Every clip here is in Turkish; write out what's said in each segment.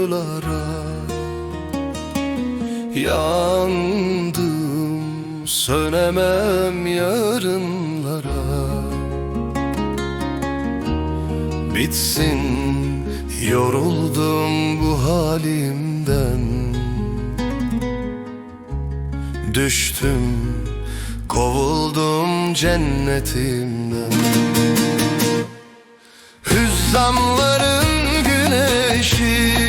acılara Yandım sönemem yarınlara. Bitsin yoruldum bu halimden. Düştüm kovuldum cennetimden. Hüzzamların güneşi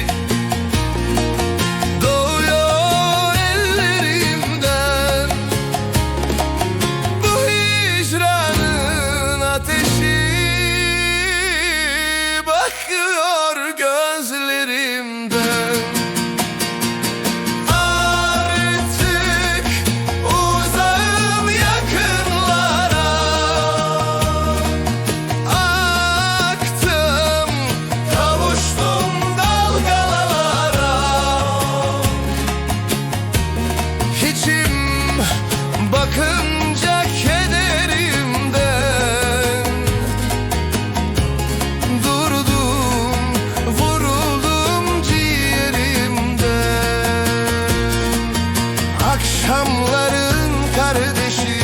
Akşamların kardeşi.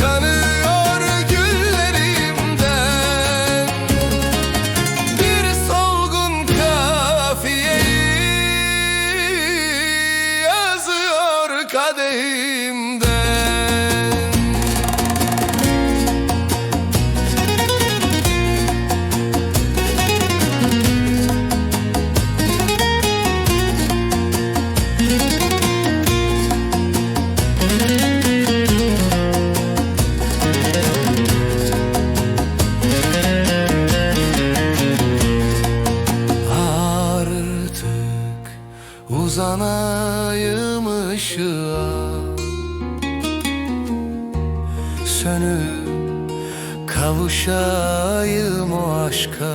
Kanıyor güllerimden. Bir solgun kafiyeyi Yazıyor kadehimden uzanayım ışığa. Sönüp kavuşayım o aşka.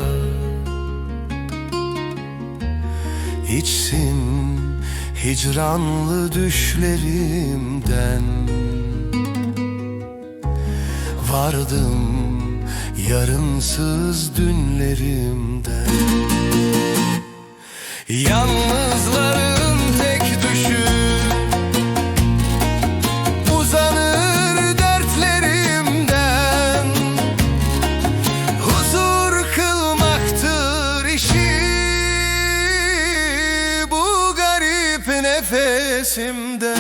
İçsin hicranlı düşlerimden. Vardım yarınsız dünlerimden. Yalnızların resimde